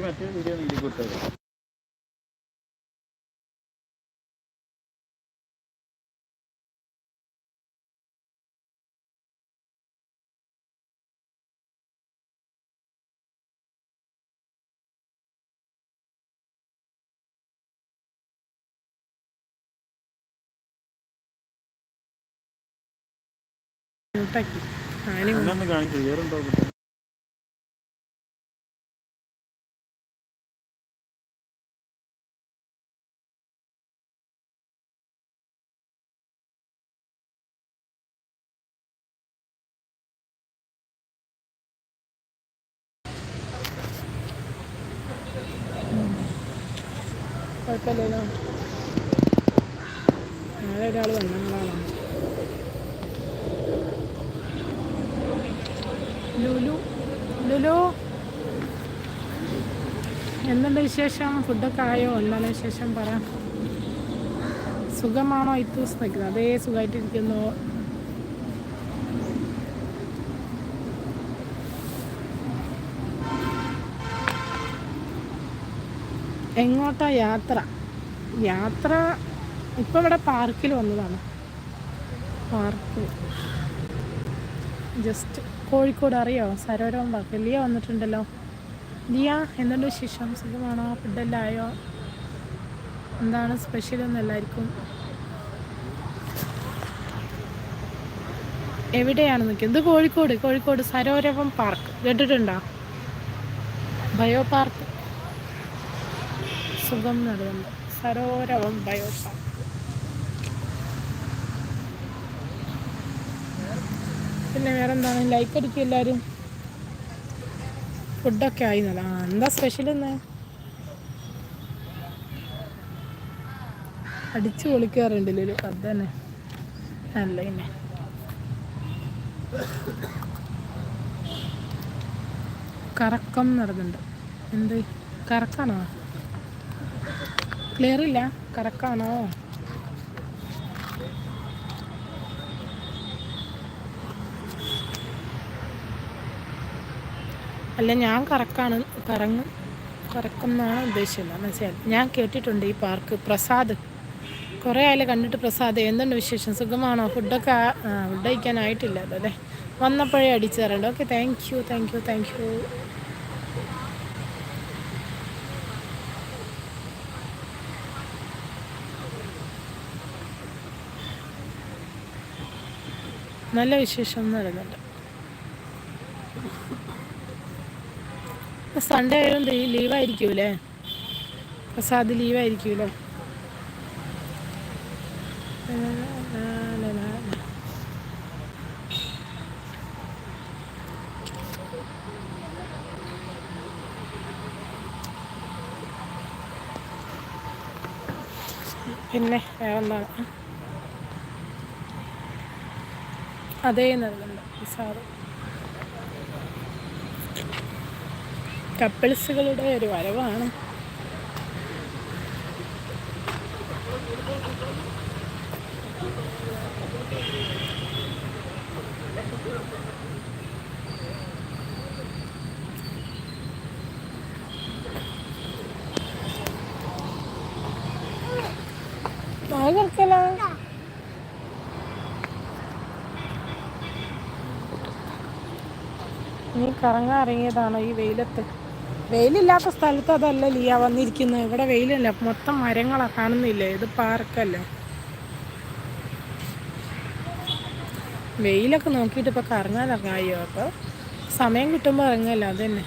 എനിക്ക് മറ്റേ വീഡിയോ കൊടുത്തത്. മ്യൂട്ടാക്കി ആനി കാണിച്ചു കുഴപ്പമില്ലല്ലോ. നാളെ ഒരാൾ വന്നങ്ങളാണ് ലുലു ലുലു. എന്തുണ്ട് വിശേഷം? ഫുഡൊക്കെ ആയോ? എന്താണ് വിശേഷം? പറ. സുഖമാണോ? ഇത്തൂസ് നിൽക്കുന്നത്. അതേ സുഖമായിട്ടിരിക്കുന്നു. എങ്ങോട്ടാ യാത്ര? യാത്ര ഇപ്പം ഇവിടെ പാർക്കിൽ വന്നതാണ്. പാർക്ക്. ജസ്റ്റ് കോഴിക്കോട് അറിയോ? സരോരവം പാർക്ക്. ലിയ വന്നിട്ടുണ്ടല്ലോ. ലിയ എന്തുണ്ട് വിശേഷം? സുഖമാണോ? ഫുഡെല്ലാം ആയോ എന്താണ് സ്പെഷ്യൽ എന്ന് എല്ലാവർക്കും? എവിടെയാണ് നിൽക്കുന്നത്? കോഴിക്കോട് കോഴിക്കോട് സരോരവം പാർക്ക്. കേട്ടിട്ടുണ്ടോ? ബയോ പാർക്ക് സുഖം നടന്നുണ്ട് സരോരവം ബയോ പിന്നെ വേറെ എന്താണ് ലൈക്ക് അടിക്കും എല്ലാവരും ഫുഡൊക്കെ ആയി നല്ല എന്താ സ്പെഷ്യൽ എന്ന് അടിച്ചു പൊളിക്കാറുണ്ടല്ലോ അത് തന്നെ നല്ല പിന്നെ കറക്കം നടന്നുണ്ട് എന്ത്? കറക്കാണോ? ക്ലിയർ ഇല്ല. കറക്റ്റാണോ അല്ല ഞാൻ കറക്കാണ് കറങ്ങും കറക്കുന്നാണ് ഉദ്ദേശിച്ചത്. മനസ്സിലായി? ഞാൻ കേട്ടിട്ടുണ്ട് ഈ പാർക്ക് പ്രസാദ്. കുറേ ആയാലും കണ്ടിട്ട് പ്രസാദ്? എന്തുണ്ട് വിശേഷം? സുഖമാണോ? ഫുഡൊക്കെ ഫുഡ് കഴിക്കാനായിട്ടില്ലല്ലോ അല്ലേ? വന്നപ്പോഴേ അടിച്ചു തരണ്ട. Okay thank you thank you thank you നല്ല വിശേഷം നടന്നുണ്ട് സൺഡേ ആയതുകൊണ്ട് ലീവായിരിക്കൂലേ? പ്രസാദ് ലീവായിരിക്കൂലോ? പിന്നെ വേറെന്താണ്? അതേ നൽകുന്നുണ്ട് സാറ്. കപ്പിൾസുകളുടെ ഒരു വരവാണ്. നീ കറങ്ങാൻ ഇറങ്ങിയതാണോ ഈ വെയിലത്ത്? വെയിലില്ലാത്ത സ്ഥലത്ത് അതല്ല ലിയ വന്നിരിക്കുന്നത്. ഇവിടെ വെയിലല്ല. മൊത്തം മരങ്ങളാണ് കാണുന്നില്ലേ? ഇത് പാർക്കല്ലേ? വെയിലൊക്കെ നോക്കിയിട്ട് ഇപ്പോൾ കറങ്ങാൻ ഇറങ്ങായോ അപ്പോൾ സമയം കിട്ടുമ്പോൾ ഇറങ്ങല്ല? അത് തന്നെ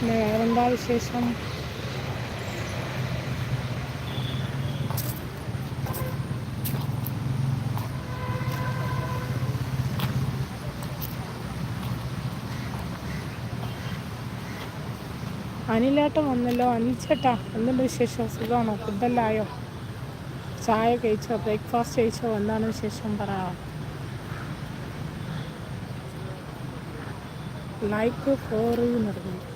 പിന്നെ വേറെന്താ വിശേഷം? അനിലേട്ടൻ വന്നല്ലോ. അനിച്ചേട്ടാ എന്തുണ്ട് വിശേഷം? സുഖമാണോ? ഫുഡെല്ലായോ ചായ കഴിച്ചോ? ബ്രേക്ക്ഫാസ്റ്റ് കഴിച്ചോ? എന്താണ് വിശേഷം? പറ. ലൈക്ക് ഫോർ എന്ന് പറഞ്ഞു.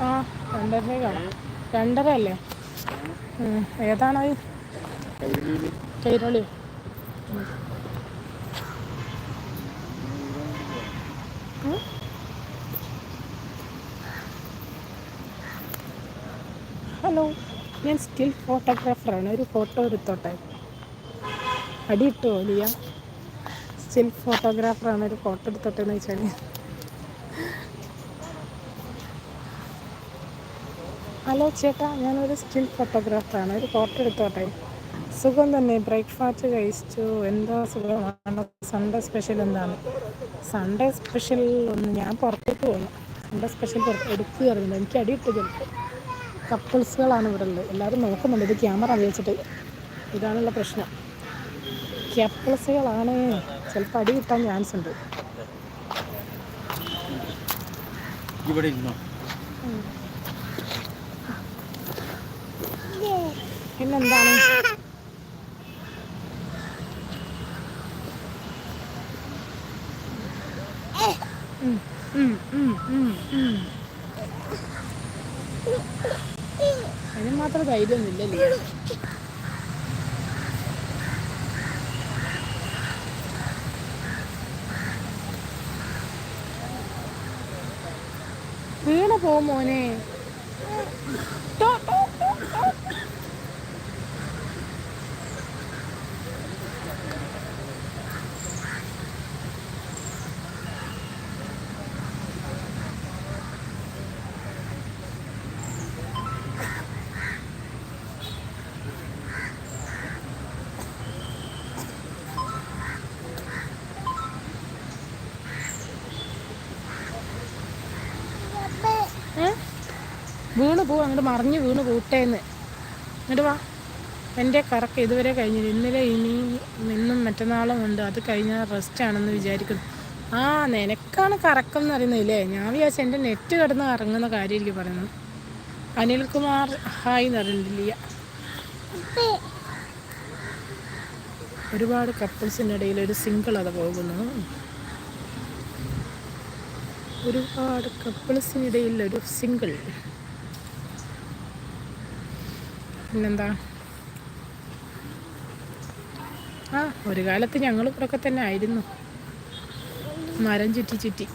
ആ രണ്ടര കാണാം. രണ്ടര അല്ലേ ഏതാണത്? കയ്യിൽ കൈരളി ഹലോ ഞാൻ സ്റ്റിൽ ഫോട്ടോഗ്രാഫറാണ് ഒരു ഫോട്ടോ എടുത്തോട്ടെ. അടിയിട്ടോ ലിയ സ്റ്റിൽ ഫോട്ടോഗ്രാഫറാണ് ഒരു ഫോട്ടോ എടുത്തോട്ടെ എന്ന് വെച്ചാൽ ഹലോ ചേട്ടാ ഞാനൊരു സ്റ്റിൽ ഫോട്ടോഗ്രാഫറാണ് ഒരു ഫോട്ടോ എടുത്തോട്ടെ. സുഖം തന്നെ. ബ്രേക്ക്ഫാസ്റ്റ് കഴിച്ചു. എന്താ സുഖമാണ്? സൺഡേ സ്പെഷ്യൽ എന്താണ്? സൺഡേ സ്പെഷ്യൽ ഒന്ന് ഞാൻ പുറത്തേക്ക് പോകുന്നു സൺഡേ സ്പെഷ്യൽ പുറത്ത് എടുക്കുകയായിരുന്നു. എനിക്ക് അടിയിട്ട് ചിലപ്പോൾ കപ്പിൾസുകളാണ് ഇവിടെ ഉള്ളത് എല്ലാവരും നോക്കുന്നുണ്ട്. ഇത് ക്യാമറ ഉപയോഗിച്ചിട്ട്. ഇതാണുള്ള പ്രശ്നം. കപ്പിൾസുകളാണ്. ചിലപ്പോൾ അടി കിട്ടാൻ ചാൻസ് ഉണ്ട്. ഇവിടെ ഇരുന്നോ? പിന്നെന്താണ്? ഉം, ഉം, ഉം, ഉം, ഉം. അതിന് മാത്രം ധൈര്യമൊന്നുമില്ലല്ലേ വീണ പോ മോനെ ടോ, ടോ, ടോ, ടോ. ഏ? വീണ് പോവും അങ്ങോട്ട് മറിഞ്ഞ് വീണ് കൂട്ടേന്ന് എന്നിട്ട് വാ. എന്റെ കറക്ക് ഇതുവരെ കഴിഞ്ഞില്ല. ഇന്നലെ ഇനി ഇന്നും മറ്റന്നാളും ഉണ്ട്. അത് കഴിഞ്ഞാൽ റെസ്റ്റ് ആണെന്ന് വിചാരിക്കുന്നു. ആ നിനക്കാണ് കറക്കം എന്ന് അറിയുന്നില്ലേ ഞാൻ വിചാരിച്ചു എന്റെ നെറ്റ് കിടന്ന് കറങ്ങുന്ന കാര്യമായിരിക്കും പറയുന്നത്. അനിൽകുമാർ ഹായ് എന്ന് അറിയുന്നില്ല ഒരുപാട് കപ്പിൾസിന്റെ ഇടയിൽ ഒരു സിംഗിൾ അത് പോകുന്നു. ഒരുപാട് കപ്പിൾസിനിടയിൽ ഒരു സിംഗിൾ പിന്നെന്താ? ആ ഒരു കാലത്ത് ഞങ്ങൾ ഇവിടെയൊക്കെ തന്നെ ആയിരുന്നു. മരം ചുറ്റി ചുറ്റി.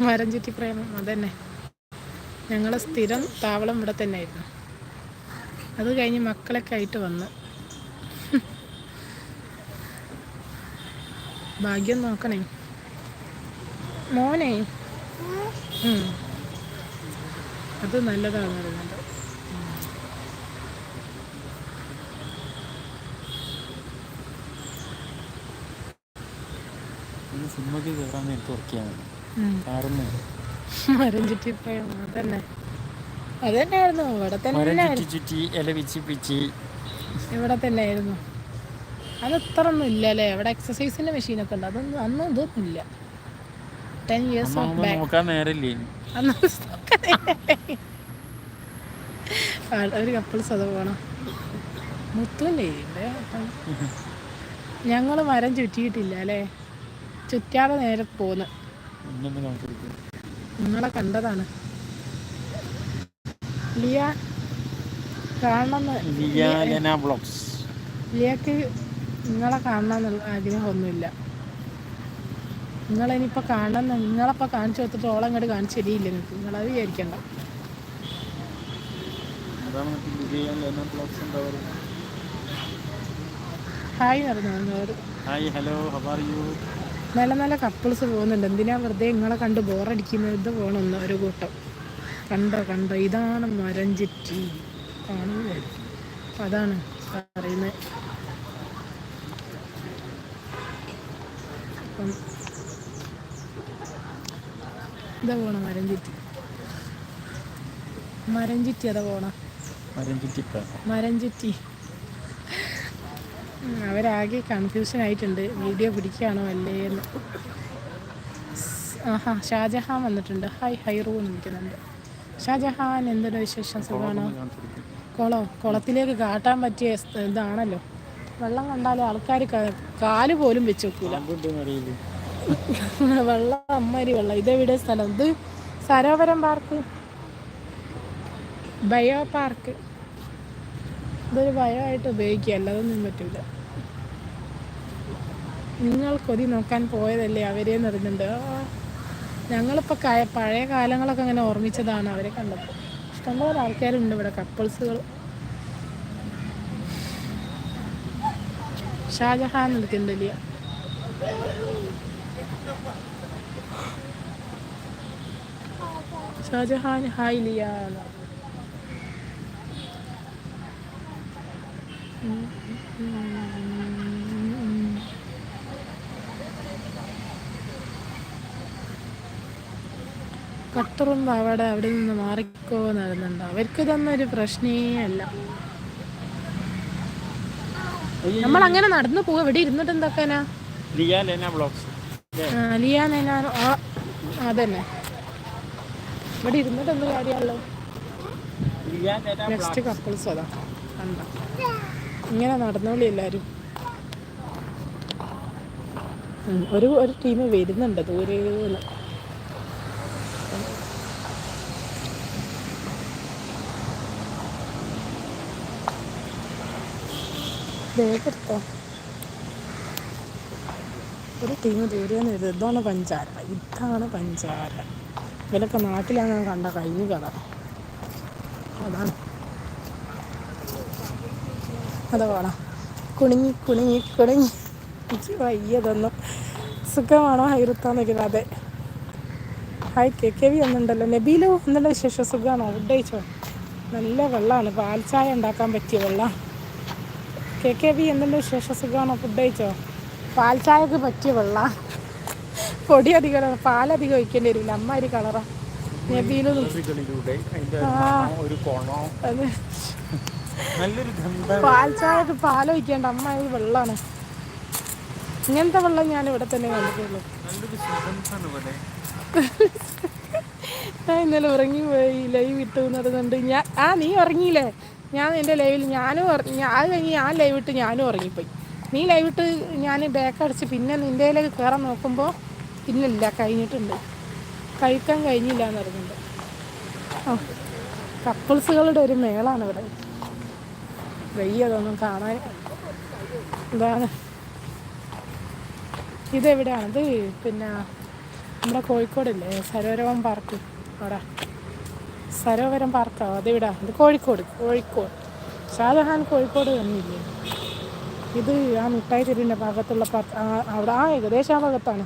മരം ചുറ്റി പ്രേമം. അതന്നെ. ഞങ്ങളെ സ്ഥിരം താവളം ഇവിടെ തന്നെ ആയിരുന്നു അത് കഴിഞ്ഞ് മക്കളൊക്കെ ആയിട്ട് വന്ന്. ഭാഗ്യം നോക്കണേ. മോനെ. അത് നല്ലതാണ് പറയുന്നത് സിനിമയ്ക്ക് കയറാൻ നേരത്തെ മരം ചുറ്റി അതന്നെയായിരുന്നു. ഇവിടെ തന്നെ ചുറ്റി ഇല പിച്ചി പിച്ചി ഇവിടെ തന്നെ ആയിരുന്നു. അത് ഇത്ര ഒന്നും ഇല്ല അല്ലേ അവിടെ എക്സസൈസിന്റെ മെഷീനൊക്കെ ഉണ്ട്. അതൊന്നും അന്നും ഇതൊന്നും ഇല്ല. ടെൻ ഇയേഴ്സ് നോക്കാൻ നേരല്ലേ ഒരു കപ്പിൾസ് അത് പോണം മുത്തല്ലേ ഞങ്ങൾ മരം ചുറ്റിയിട്ടില്ല അല്ലേ? ചുറ്റാതെ നേരെ പോന്ന്. നിങ്ങളെ കണ്ടതാണ്. ലിയ കാണണമെന്ന് ലിയക്ക് നിങ്ങളെ കാണണമെന്നുള്ള ആഗ്രഹമൊന്നുമില്ല. നിങ്ങളിനിപ്പോൾ കാണണം നിങ്ങളപ്പോൾ കാണിച്ചു കൊടുത്തിട്ട് ഓളം അങ്ങോട്ട് കാണിച്ചു തരിയില്ല നിങ്ങൾക്ക് നിങ്ങളത് വിചാരിക്കണ്ട. ഹായ് ഹായ് ഹലോ യു നല്ല നല്ല കപ്പിൾസ് പോകുന്നുണ്ട്. എന്തിനാ വെറുതെ നിങ്ങളെ കണ്ട് ബോറടിക്കുന്നത് ഇത് പോകണമെന്ന് ഒരു കൂട്ടം. കണ്ടോ കണ്ടോ? ഇതാണ് മരഞ്ചിറ്റി ചുറ്റി. കാണുന്നതായിരിക്കും അതാണ് പറയുന്നത്. ഇതാ പോണ മരം ചുറ്റി. മരം ചുറ്റി അതാ പോണ? മരം ചുറ്റി. അവരാകെ കൺഫ്യൂഷൻ ആയിട്ടുണ്ട്. വീഡിയോ പിടിക്കുകയാണോ അല്ലേ എന്ന്. ആഹാ ഷാജഹാൻ വന്നിട്ടുണ്ട്. ഹായ് ഹൈറൂ എന്ന് നിൽക്കുന്നുണ്ട് ഷാജഹാൻ എന്തൊരു വിശേഷം? സുഖമാണോ? കുളം കുളത്തിലേക്ക് കാട്ടാൻ പറ്റിയ ഇതാണല്ലോ. വെള്ളം കണ്ടാൽ ആൾക്കാർ കാൽ പോലും വെച്ച് വെക്കൂല. വെള്ളം അമ്മരി വെള്ളം. ഇതെവിടെ സ്ഥലം? ഇത് സരോവരം പാർക്ക്. Bio park. ഇതൊരു ബയോ ആയിട്ട് ഉപയോഗിക്കുക അല്ലാതൊന്നും പറ്റില്ല നിങ്ങൾ കൊതി നോക്കാൻ പോയതല്ലേ അവരെ നിറഞ്ഞിട്ടുണ്ട് ഞങ്ങളിപ്പോൾ കായ പഴയ കാലങ്ങളൊക്കെ അങ്ങനെ ഓർമ്മിച്ചതാണ് അവരെ കണ്ടപ്പോൾ. ഇഷ്ടംപോലെ ആൾക്കാരുണ്ട് ഇവിടെ കപ്പിൾസുകൾ. ഷാജഹാൻ നിൽക്കുന്നുണ്ട് ലിയ. ഷാജഹാൻ ഹായ് ലിയ. എന്ന് പറഞ്ഞു. ഉം, ഉം, ഉം. കട്ടറും അവിടെ അവിടെ നിന്ന് മാറിക്കോ നടന്നുണ്ട് അവർക്ക് ഇതൊന്നും ഒരു പ്രശ്നേ അല്ല. നമ്മൾ അങ്ങനെ നടന്നു പോവുക ഇവിടെ ഇരുന്നിട്ട് എന്തൊക്കെയാ ലിയ ലെന ബ്ലോഗ്സ് ലിയാനോ അതന്നെ. ഇവിടെ ഇരുന്നിട്ട് എന്ത് കാര്യമല്ലോ നെക്സ്റ്റ് കപ്പിൾസ് അതാ. കണ്ട? ഇങ്ങനെ നടന്നോളി എല്ലാരും. ഒരു ഒരു ടീം വരുന്നുണ്ട് ദൂരെ. വേഗെടുത്തോ ഒരു ടീം തീരുകയെന്ന് വരുന്നത് ഇതാണ് പഞ്ചാര. ഇതാണ് പഞ്ചാര. ഇവരൊക്കെ നാട്ടിലാണ് ഞാൻ കണ്ട കഴിഞ്ഞ കഥ. അതാണ്. അത് വേണം കുണുങ്ങി കുണുങ്ങി കുണുങ്ങി. വയ്യതൊന്നും സുഖമാണോ ഹൈറുത്താന്നിരിക്കുന്നത് അതെ ഹായ് കെ കെ വി ഒന്നുണ്ടല്ലോ നബീലു എന്നുള്ള വിശേഷം സുഖമാണോ? ഫുഡ് കഴിച്ചോ നല്ല വെള്ളമാണ്. പാൽ ചായ ഉണ്ടാക്കാൻ പറ്റിയ വെള്ളം. കെ കെ വി എന്നുള്ള വിശേഷം സുഖമാണോ? ഫുഡ് കഴിച്ചോ പാൽ ചായക്ക് പറ്റിയ വെള്ള. പൊടി അധികം പാലധികം ഒഴിക്കേണ്ടി വരില്ല അമ്മ ഒരു കളറാ. ഒരു പാൽ ചായക്ക് പാലൊഴിക്കേണ്ട. അമ്മ ഇത് വെള്ളമാണ് ഇങ്ങനത്തെ വെള്ളം ഞാൻ ഇവിടെ തന്നെ കണ്ടിട്ടുള്ളൂ. ഞാൻ ഇന്നലെ ഉറങ്ങിപ്പോയി. ലൈവ് ഇട്ടു നടന്നുണ്ട് ഞാൻ ആ നീ ഉറങ്ങിയില്ലേ? ഞാൻ എന്റെ ലൈവിൽ ഞാനും അത് കഴിഞ്ഞ് ഞാൻ ലൈവ് ഇട്ട് ഞാനും ഉറങ്ങിപ്പോയി. നീ ലൈവിട്ട് ഞാൻ ബാക്കടിച്ച് പിന്നെ നിന്റെയിലേക്ക് കയറാൻ നോക്കുമ്പോൾ പിന്നില്ല കഴിഞ്ഞിട്ടുണ്ട്. കഴിക്കാൻ കഴിഞ്ഞില്ല എന്ന് പറയുന്നുണ്ട് ആ കപ്പിൾസുകളുടെ ഒരു മേളാണ് ഇവിടെ. വയ്യതൊന്നും കാണാൻ. എന്താണ്? ഇതെവിടെയാണ് ഇത് പിന്നെ നമ്മുടെ കോഴിക്കോടില്ലേ? സരോവരം പാർക്ക് അവിടെ. സരോവരം പാർക്കാണ് അതെവിടാ? ഇത് കോഴിക്കോട്. കോഴിക്കോട്. ഷാജഹാൻ കോഴിക്കോട് തന്നെയില്ലേ? ഇത് ആ മിഠായി തെരുവിന്റെ ഭാഗത്തുള്ള അവിടെ ആ ഏകദേശം ആ ഭാഗത്താണ്.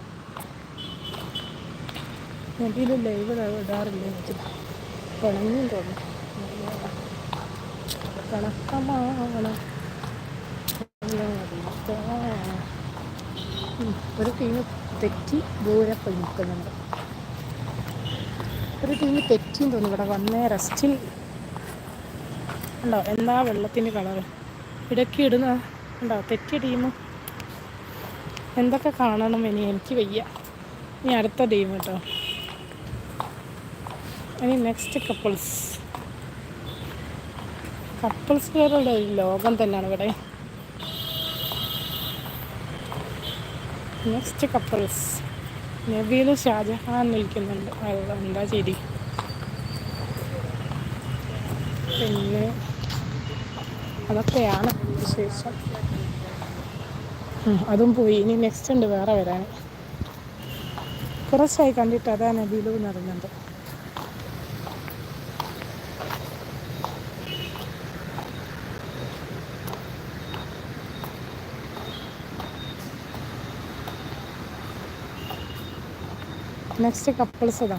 എന്തെങ്കിലും ലൈവ് ഇടാറില്ലേ എനിക്ക്? പിണങ്ങിയും തോന്നുന്നു. ഒരു ടീം തെറ്റി ദൂരെ പോയി നിൽക്കുന്നുണ്ട്. ഒരു ടീം തെറ്റിയും തോന്നുന്നു. ഇവിടെ വന്നേ റെസ്റ്റിൽ. ഉണ്ടോ? എന്താ വെള്ളത്തിന്റെ കളറ്? ഇടയ്ക്ക് ഇടുന്ന ഉണ്ടോ തെറ്റിയ ടീം. എന്തൊക്കെ കാണണം ഇനി? എനിക്ക് വയ്യ. ഇനി അടുത്ത ടീം കേട്ടോ. ഇനി നെക്സ്റ്റ് കപ്പിൾസ് കപ്പിൾസ് പേരുടെ ഒരു ലോകം തന്നെയാണ് ഇവിടെ. നെക്സ്റ്റ് കപ്പിൾസ് നബീൽ ഷാജഹാൻ നിൽക്കുന്നുണ്ട്. എന്താ ശരി പിന്നെ അതൊക്കെയാണ്. വിശേഷം ഉം, അതും പോയി. ഇനി നെക്സ്റ്റ് ഉണ്ട് വേറെ വരാൻ. കുറച്ചായി കണ്ടിട്ട് അതാ നബീലു എന്ന് നെക്സ്റ്റ് കപ്പിൾസ് ഇതാ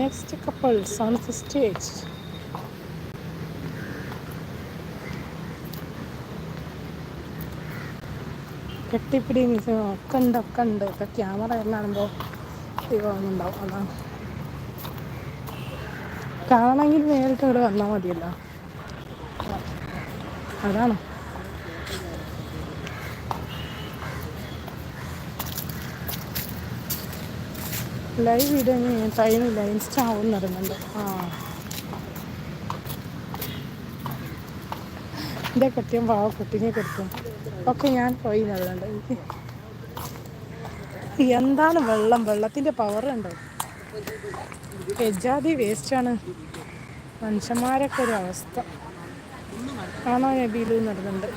next couples on first stage കെട്ടിപ്പിടി ഒക്കെ ഉണ്ട് ഒക്കെ ഉണ്ട്. ഇപ്പം ക്യാമറ കാണുമ്പോൾ ദൈവമൊന്നുണ്ടാവും അതാണ്. കാണണമെങ്കിൽ നേരിട്ട് ഇവിടെ വന്നാൽ മതിയല്ലോ. അതാണ്. ലൈവ് വീഡിയോ ടൈമില്ല ഇൻസ്റ്റ ആവും പറയുന്നുണ്ട്. ആ. എന്റെ കെട്ടിയും പാവ കുട്ടീനെ കൊടുക്കും ഒക്കെ ഞാൻ പോയി എനിക്ക് എന്താണ് വെള്ളം? വെള്ളത്തിന്റെ പവർ ഉണ്ടോ? എജാതി വേസ്റ്റാണ് മനുഷ്യന്മാരൊക്കെ ഒരു അവസ്ഥ. ആണോ നബീലു നടന്നുണ്ട്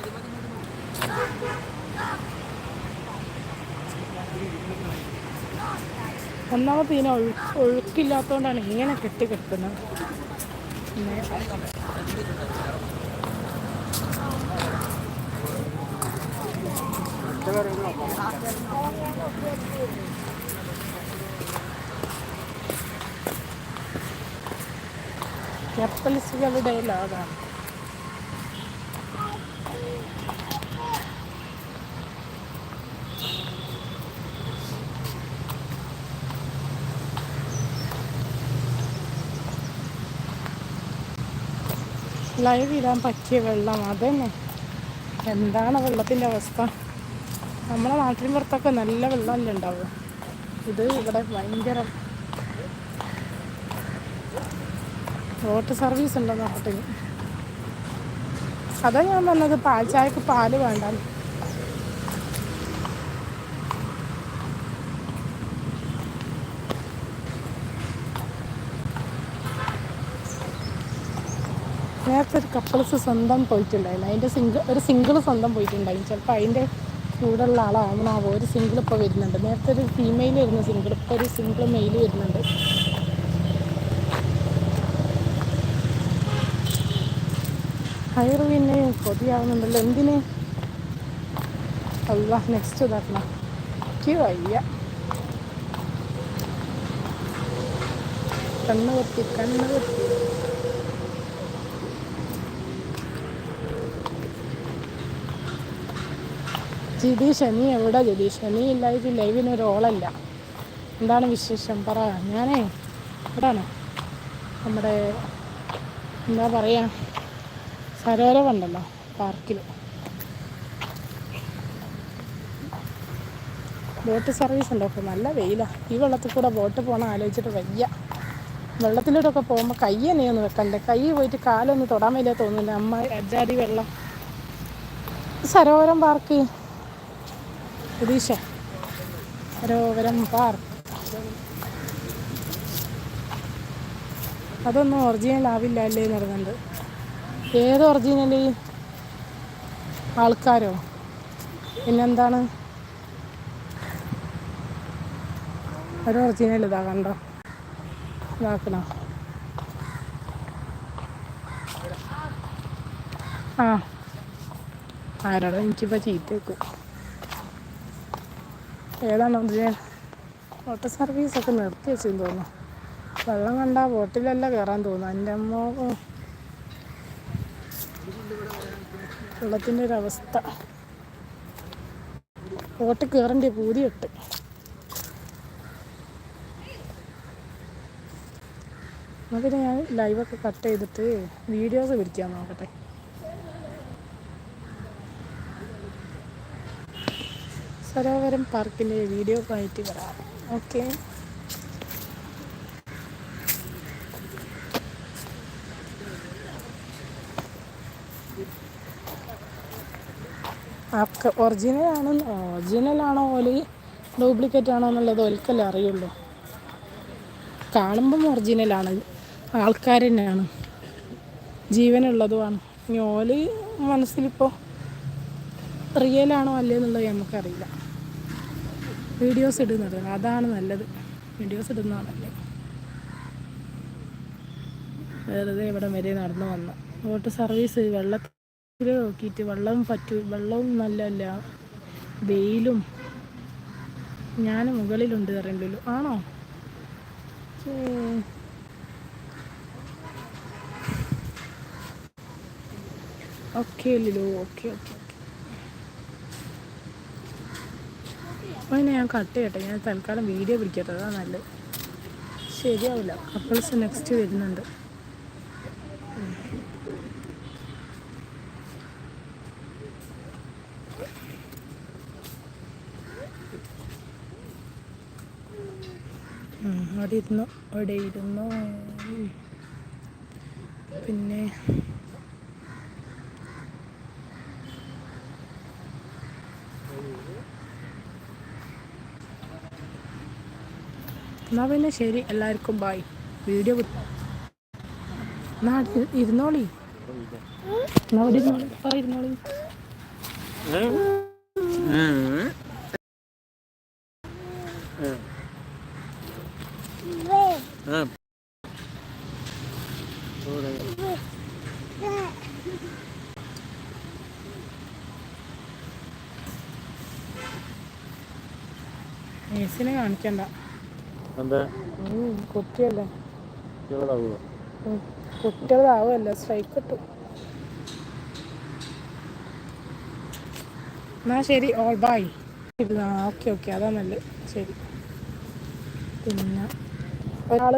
ഒന്നാമത് ഇതിനെ ഒഴുക്ക് ഒഴുക്കില്ലാത്തതുകൊണ്ടാണ് ഇങ്ങനെ കെട്ടി കപ്പൽസുകളുടെ ലോകമാണ് ലൈവ് ഇടാൻ പറ്റിയ വെള്ളം അതന്നെ. എന്താണ് വെള്ളത്തിന്റെ അവസ്ഥ? നമ്മളെ നാട്ടിൻ പുറത്തൊക്കെ നല്ല വെള്ളമല്ലേ ഉണ്ടാവുക? ഇത് ഇവിടെ ഭയങ്കര റോട്ട് സർവീസ് ഉണ്ടോ നാട്ടിൽ അതാ ഞാൻ പറഞ്ഞത് പാൽ ചായക്ക് പാൽ വേണ്ട നേരത്തെ ഒരു കപ്പിൾസ് സ്വന്തം പോയിട്ടുണ്ടായിരുന്നു. അതിന്റെ സിംഗിൾ ഒരു സിംഗിൾ സ്വന്തം പോയിട്ടുണ്ടായിരുന്നു. ചിലപ്പോൾ അതിന്റെ കൂടെയുള്ള ആളാവണാവോ ഒരു സിംഗിൾ ഇപ്പോൾ വരുന്നുണ്ട്. നേരത്തെ ഒരു ഫീമെയിൽ വരുന്ന സിംഗിൾ ഇപ്പോൾ ഒരു സിംഗിൾ മെയിൽ വരുന്നുണ്ട്. ഹയർ പിന്നെ കൊതിയാവുന്നുണ്ടല്ലോ. എന്തിന്? അല്ല നെക്സ്റ്റ് ഇതാക്കണം. എനിക്ക് വയ്യ. കണ്ണ് കൊത്തി കണ്ണ് കൊത്തി ജിതീഷ് നീ എവിടെ ജിതീഷ് നീ ഇല്ലായിട്ട് ലൈവിന് ഒരു ഓളല്ല. എന്താണ് വിശേഷം? പറ. ഞാനേ ഇവിടാണ്. നമ്മുടെ എന്താ പറയുക സരോവരമുണ്ടല്ലോ പാർക്കിൽ ബോട്ട് സർവീസ് ഉണ്ടോ? അപ്പോൾ നല്ല വെയിലാണ് ഈ വെള്ളത്തിൽ കൂടെ ബോട്ട് പോകണം ആലോചിച്ചിട്ട് വയ്യ. വെള്ളത്തിലൂടെയൊക്കെ പോകുമ്പോൾ കൈ തന്നെയൊന്ന് വെക്കണ്ടേ? കൈ പോയിട്ട് കാലൊന്ന് തൊടാൻ വയ്യ തോന്നുന്നില്ല. അമ്മ അജാതി വെള്ളം. സരോവരം പാർക്ക്. പ്രതീക്ഷ സരോവരം പാർക്ക്. അതൊന്നും ഒറിജിനൽ ആവില്ല അല്ലേ എന്ന് പറയുന്നുണ്ട് ഏത് ഒറിജിനൽ ആൾക്കാരോ? പിന്നെന്താണ്? ഒരു ഒറിജിനൽ ഇതാ കണ്ടോ? ഇതാക്കണോ? ആ. ആരോടോ? എനിക്കിപ്പോൾ ചീത്ത വെക്കും ഏതാണ് ചെയ്യാൻ ഓട്ടോ സർവീസൊക്കെ നിർത്തി വെച്ചെന്ന് തോന്നുന്നു. വെള്ളം കണ്ടാ ബോട്ടിലല്ല കയറാൻ തോന്നുന്നു. എന്റെ അമ്മ വെള്ളത്തിന്റെ ഒരവസ്ഥ ബോട്ട് കയറേണ്ട എന്നാൽ പിന്നെ ഞാൻ ലൈവൊക്കെ കട്ട് ചെയ്തിട്ട് വീഡിയോസ് പിടിക്കാൻ നോക്കട്ടെ. സരോവരം പാർക്കിന്റെ വീഡിയോ ആയിട്ട് വരാം. ഓക്കെ ആക്ക് ഒറിജിനൽ ആണോ ഒറിജിനൽ ആണോ ഓൽ ഡ്യൂപ്ലിക്കേറ്റ് ആണോ എന്നുള്ളത് ഒരിക്കലേ അറിയുള്ളൂ. കാണുമ്പം ഒറിജിനലാണ് ആൾക്കാർ തന്നെയാണ് ജീവനുള്ളതുമാണ്. ഇനി ഓൽ മനസ്സിലിപ്പോൾ റിയലാണോ അല്ലേ എന്നുള്ളത് നമുക്കറിയില്ല. വീഡിയോസ് ഇടുന്നത്. അതാണ് നല്ലത്. വീഡിയോസ് ഇടുന്നതാണ് നല്ലത്. വെറുതെ ഇവിടെ വരെ നടന്നു വന്ന. ബോട്ട് സർവീസ് വെള്ളത്തിൽ നോക്കിയിട്ട് വെള്ളം പറ്റൂ വെള്ളവും നല്ലല്ല വെയിലും. ഞാൻ മുകളിലുണ്ട് അറിയണ്ടല്ലോ ആണോ? ഓക്കെ ലിലു. Okay okay. അതിനെ ഞാൻ കട്ട് ചെയ്യട്ടെ. ഞാൻ തൽക്കാലം വീഡിയോ പിടിക്കട്ടെ. അതാണ് നല്ലത്. ശരിയാവില്ല. കപ്പിൾസ് നെക്സ്റ്റ് വരുന്നുണ്ട്. അവിടെ ഇരുന്നു. അവിടെ ഇരുന്നു. പിന്നെ എന്നാ പിന്നെ ശരി. എല്ലാവർക്കും ബായ് വീഡിയോ ഇരുന്നോളി. ഏസിനെ കാണിക്കണ്ട. കുട്ടിയല്ലേ. കുട്ടികളാവുമല്ലോ സ്ട്രൈക്ക് ഇട്ടു എന്നാ ശരി ഓൾ ബായ് ഓക്കെ ഓക്കെ അതാ നല്ലത്. ശരി. പിന്നെ ഒരാൾ